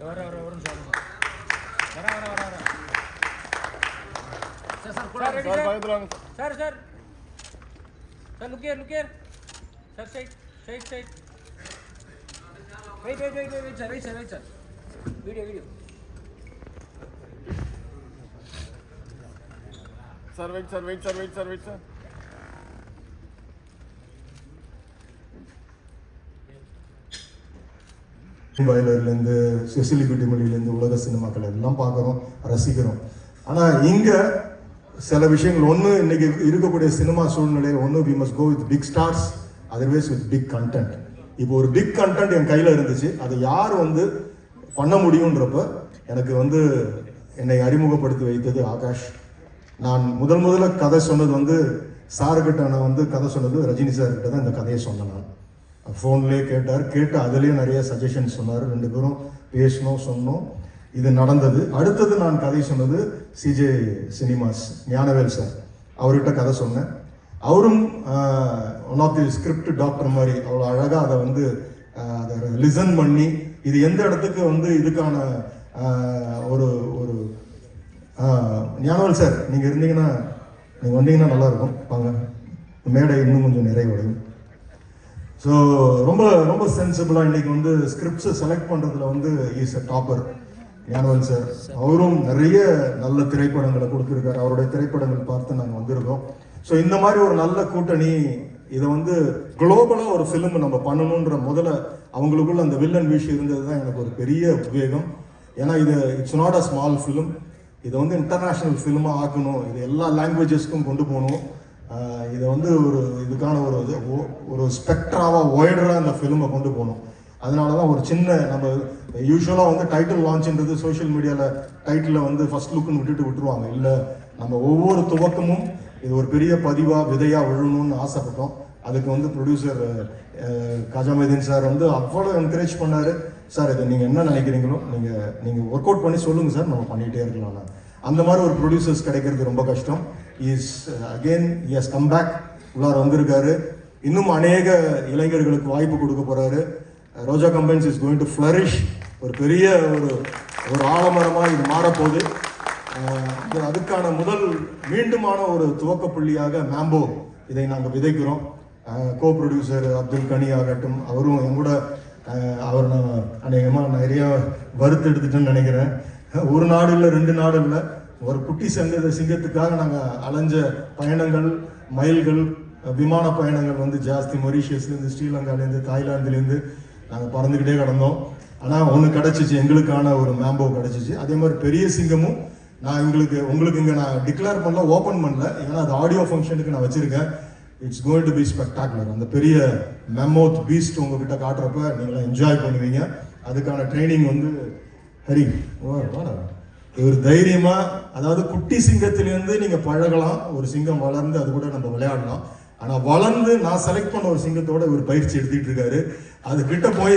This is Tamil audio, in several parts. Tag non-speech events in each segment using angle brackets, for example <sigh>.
வர வர வரும் சார் வர வர வர வர சார் சார் கூட ரெடி சார் சார் பயத்துல வாங்க sir sir sir look here look here sir side side side wait wait wait wait sir wait sir wait sir video video sir wait sir wait sir wait sir wait sir பாய்லர்லேருந்து செசிலி மொழியிலேருந்து உலக சினிமாக்கள் எல்லாம் பார்க்குறோம் ரசிக்கிறோம். ஆனால் இங்கே சில விஷயங்கள் ஒன்று இன்னைக்கு இருக்கக்கூடிய சினிமா சூழ்நிலையில் ஒன்று we must go with big stars otherwise with big content இப்போ ஒரு பிக் கண்டென்ட் என் கையில் இருந்துச்சு அதை யார் வந்து பண்ண முடியுன்றப்ப எனக்கு வந்து என்னை அறிமுகப்படுத்தி வைத்தது ஆகாஷ். நான் முதல் முதல்ல கதை சொன்னது வந்து சாருக்கிட்ட நான் வந்து கதை சொன்னது ரஜினி சார்கிட்ட தான் இந்த கதையை சொன்னேன் நான். ஃபோன்லேயே கேட்டார். கேட்டு அதுலேயும் நிறைய சஜஷன் சொன்னார். ரெண்டு பேரும் பேசினோம் சொன்னோம். இது நடந்தது. அடுத்தது நான் கதை சொன்னது சிஜே சினிமாஸ் ஞானவேல் சார் அவர்கிட்ட கதை சொன்னேன். அவரும் one of the script doctor மாதிரி அவ்வளோ அழகாக அதை வந்து அதை லிசன் பண்ணி இது எந்த இடத்துக்கு வந்து இதுக்கான ஒரு ஒரு ஞானவேல் சார் நீங்கள் இருந்தீங்கன்னா நீங்கள் வந்தீங்கன்னா நல்லாயிருக்கும் வாங்க. மேடை இன்னும் கொஞ்சம் நிறைவடையும். ஸோ ரொம்ப ரொம்ப சென்சிபிளாக இன்னைக்கு வந்து ஸ்கிரிப்ட்ஸை செலக்ட் பண்ணுறதுல வந்து is a topper Gnanavan sir அவரும் நிறைய நல்ல திரைப்படங்களை கொடுத்துருக்காரு. அவருடைய திரைப்படங்கள் பார்த்து நாங்கள் வந்திருக்கோம். ஸோ இந்த மாதிரி ஒரு நல்ல கூட்டணி இதை வந்து குளோபலாக ஒரு ஃபிலிம் நம்ம பண்ணணுன்ற முதல்ல அவங்களுக்குள்ள அந்த வில்லன் விஷ் இருந்தது தான் எனக்கு ஒரு பெரிய உத்வேகம். ஏன்னா இது it's not a small film இதை வந்து இன்டர்நேஷ்னல் ஃபிலிமாக ஆக்கணும். இது எல்லா லாங்குவேஜஸ்க்கும் கொண்டு போகணும். இதை வந்து ஒரு இதுக்கான ஒரு இது ஒரு ஸ்பெக்ட்ராவாக ஒய்டராக இந்த ஃபிலிமை கொண்டு போகணும். அதனால தான் ஒரு சின்ன நம்ம யூஸ்வலாக வந்து டைட்டில் லான்ச்ன்றது சோஷியல் மீடியாவில் டைட்டிலை வந்து ஃபர்ஸ்ட் லுக்குன்னு விட்டுட்டு விட்டுருவாங்க. இல்லை நம்ம ஒவ்வொரு துவக்கமும் இது ஒரு பெரிய பதிவாக விதையாக விழணும்னு ஆசைப்பட்டோம். அதுக்கு வந்து ப்ரொடியூசர் கஜாமதீன் சார் வந்து அவ்வளோ என்கரேஜ் பண்ணாரு. சார் இதை நீங்கள் என்ன நினைக்கிறீங்களோ நீங்கள் நீங்கள் ஒர்க் அவுட் பண்ணி சொல்லுங்கள் சார். நம்ம பண்ணிகிட்டே இருக்கலாம். நான் அந்த மாதிரி ஒரு ப்ரொடியூசர்ஸ் கிடைக்கிறது ரொம்ப கஷ்டம். Is again has come back உள்ளார வந்திருக்காரு. இன்னும் அநேக இளைஞர்களுக்கு வாய்ப்பு கொடுக்க போகிறாரு Roja companies is going to flourish ஒரு பெரிய ஒரு ஒரு ஆலமரமாக இது மாறப்போகுது. Uh, அதுக்கான முதல் மீண்டுமான ஒரு துவக்க புள்ளியாக மேம்போ இதை நாங்கள் விதைக்கிறோம். Uh, co producer Abdul Gani ஆகட்டும் அவரும் என் கூட uh, அவர் நான் அநேகமாக நிறைய வறுத்து எடுத்துட்டேன்னு நினைக்கிறேன். ஒரு நாடு இல்லை ரெண்டு நாடு இல்லை. ஒரு குட்டி சங்க சிங்கத்துக்காக நாங்கள் அலைஞ்ச பயணங்கள் மைல்கள் விமான பயணங்கள் வந்து ஜாஸ்தி. மொரீஷியஸ்லேருந்து ஸ்ரீலங்காலேருந்து தாய்லாந்துலேருந்து நாங்கள் பறந்துக்கிட்டே கிடந்தோம். ஆனால் ஒன்று கிடச்சிச்சு. எங்களுக்கான ஒரு மேம்போ கிடச்சிச்சு. அதே மாதிரி பெரிய சிங்கமும் நான் எங்களுக்கு உங்களுக்கு இங்கே நான் டிக்ளேர் பண்ணல ஓப்பன் பண்ணல. ஏன்னா அது ஆடியோ ஃபங்க்ஷனுக்கு நான் வச்சுருக்கேன். It's going to be spectacular அந்த பெரிய மெமோத் பீஸ்ட் உங்ககிட்ட காட்டுறப்ப நீங்களாம் என்ஜாய் பண்ணுவீங்க. அதுக்கான ட்ரைனிங் வந்து ஹரி ஓ, வாடா. இவர் தைரியமா அதாவது குட்டி சிங்கத்திலேருந்து நீங்க பழகலாம் ஒரு சிங்கம் வளர்ந்து அது கூட நம்ம விளையாடலாம். ஆனா வளர்ந்து நான் செலக்ட் பண்ண ஒரு சிங்கத்தோட இவர் பயிற்சி எடுத்துட்டு இருக்காரு. அது கிட்ட போய்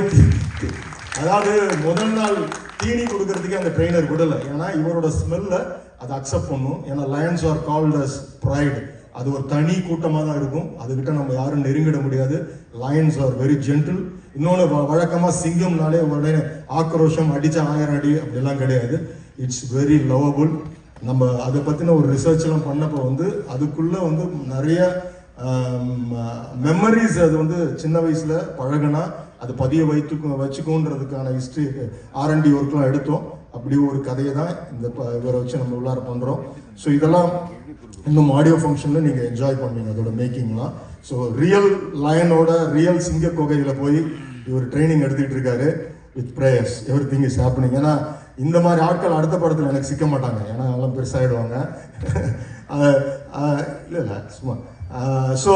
அதாவது முதல் நாள் தீனி கொடுக்கறதுக்கே அந்த ட்ரெயினர் விடலை. ஏன்னா இவரோட ஸ்மெல்ல அதை அக்செப்ட் பண்ணும். ஏன்னா lions are called as pride அது ஒரு தனி கூட்டமாக தான் இருக்கும். அதுகிட்ட நம்ம யாரும் நெருங்கிட முடியாது. லயன்ஸ் ஆர் வெரி ஜென்டில் இன்னொன்று வழக்கமாக சிங்கம்னாலே உடனே ஆக்ரோஷம் அடிச்ச ஆயிரம் அடி அப்படிலாம் கிடையாது. இட்ஸ் வெரி லவபுள் நம்ம அதை பற்றின ஒரு ரிசர்ச்லாம் பண்ணப்போ வந்து அதுக்குள்ளே வந்து நிறைய மெமரிஸ் அது வந்து சின்ன வயசில் பழகுனா அது பதிய வைத்து வச்சுக்கோன்றதுக்கான ஹிஸ்ட்ரி ஆர்என்டி ஒர்க்லாம் எடுத்தோம். அப்படி ஒரு கதையை தான் இந்த ப- இவரை வச்சு நம்ம உள்ளார பண்ணுறோம் ஸோ இதெல்லாம் இன்னும் ஆடியோ ஃபங்க்ஷனில் நீங்கள் என்ஜாய் பண்ணுவீங்க அதோட மேக்கிங்லாம் ஸோ ரியல் லயனோட ரியல் சிங்க குகையில் போய் இவர் ட்ரைனிங் எடுத்துக்கிட்டு இருக்காரு with prayers everything is happening ஏன்னா இந்த மாதிரி ஆட்கள் அடுத்த படத்தில் எனக்கு சிக்க மாட்டாங்க. ஏன்னா எல்லாம் பெருசாகிடுவாங்க இல்லை <laughs> இல்லை சும்மா. ஸோ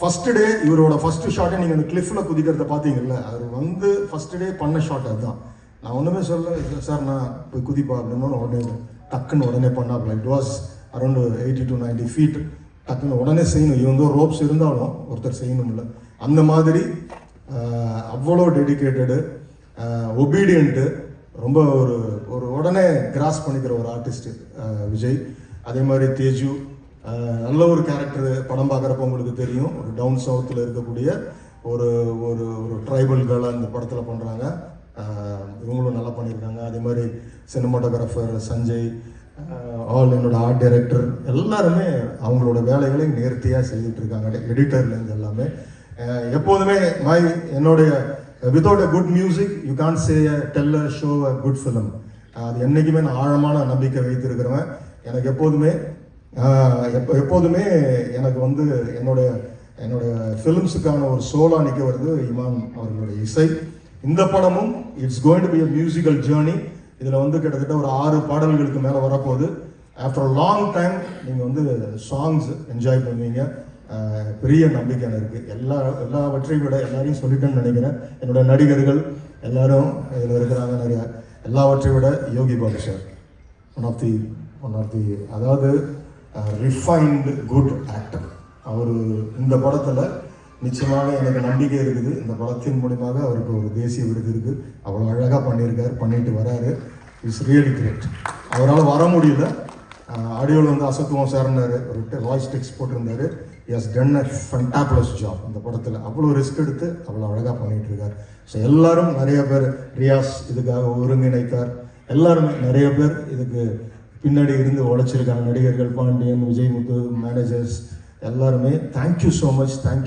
ஃபஸ்ட்டு டே இவரோட ஃபஸ்ட்டு ஷாட்டை நீங்கள் அந்த கிளிஃபில் குதிக்கிறத பார்த்தீங்கல்ல அவர் வந்து ஃபஸ்ட்டு டே பண்ண ஷாட் அதுதான். நான் ஒன்றுமே சொல்ல சார் நான் போய் குதிப்பா அப்படின்னு உடனே டக்குன்னு உடனே பண்ணாப்ல it was around eighty to ninety feet டக்குன்னு உடனே செய்யணும். இவங்க ரோப்ஸ் இருந்தாலும் ஒருத்தர் செய்யணும்ல. அந்த மாதிரி அவ்வளோ டெடிக்கேட்டடு ஒபீடியண்ட்டு ரொம்ப ஒரு ஒரு உடனே கிராஸ் பண்ணிக்கிற ஒரு ஆர்டிஸ்ட்டு விஜய். அதே மாதிரி தேஜு நல்ல ஒரு கேரக்டர் படம் பார்க்குறப்ப உங்களுக்கு தெரியும். ஒரு டவுன் சவுத்தில் இருக்கக்கூடிய ஒரு ஒரு ஒரு ட்ரைபல் கேர்ளாக இந்த படத்தில் பண்ணுறாங்க இவங்களும் நல்லா பண்ணியிருக்காங்க. அதே மாதிரி சினிமாட்டோகிராஃபர் சஞ்சய் ஆல் என்னோட ஆர்ட் டைரக்டர் எல்லாருமே அவங்களோட வேலைகளை நேர்த்தியாக செய்துட்டு இருக்காங்க. எடிட்டர்லேருந்து எல்லாமே. எப்போதுமே மை என்னுடைய without a good music you can't say tell a show a good film அது என்றைக்குமே நான் ஆழமான நம்பிக்கை வைத்திருக்கிறவன். எனக்கு எப்போதுமே எப்போ எப்போதுமே எனக்கு வந்து என்னுடைய என்னுடைய ஃபிலிம்ஸுக்கான ஒரு சோலா நிற்க வருது இமாம் அவர்களுடைய இசை. இந்த படமும் it's going to be a musical journey இதில் வந்து கிட்டத்தட்ட ஒரு ஆறு பாடல்களுக்கு மேலே வரப்போகுது. ஆஃப்டர் லாங் டைம் நீங்கள் வந்து சாங்ஸ் என்ஜாய் பண்ணுவீங்க. பெரிய நம்பிக்கை எனக்கு. எல்லா எல்லாவற்றையும் விட எல்லாரையும் சொல்லிட்டேன்னு நினைக்கிறேன். என்னோட நடிகர்கள் எல்லாரும் இதில் இருக்கிறாங்க நிறைய. எல்லாவற்றையும் விட Yogi Babu sir one of the one of the அதாவது ரிஃபைன்டு குட் ஆக்டர் அவர் இந்த படத்தில் நிச்சயமாக எனக்கு நம்பிக்கை இருக்குது. இந்த படத்தின் மூலியமாக அவருக்கு ஒரு தேசிய விருது இருக்குது அவ்வளோ அழகாக பண்ணியிருக்காரு பண்ணிட்டு வராரு. இட்ஸ் ரியலி கிரேட் அவரால் வர முடியல. ஆடியோவில் வந்து அசத்துவம் சார்னார் ஒரு வாய்ஸ் டெக்ஸ்ட் போட்டிருந்தார். Has done a fantabulous job இந்த படத்தில் அவ்வளோ ரிஸ்க் எடுத்து அவ்வளோ அழகாக பண்ணிகிட்டு இருக்கார் ஸோ எல்லாரும் நிறைய பேர் ரியாஸ் இதுக்காக ஒருங்கிணைத்தார். எல்லாருமே நிறைய பேர் இதுக்கு பின்னாடி இருந்து உழைச்சிருக்காங்க. நடிகர்கள் பாண்டியன் விஜய் முத்து மேனேஜர்ஸ் எல்லாருமே thank you so much thank you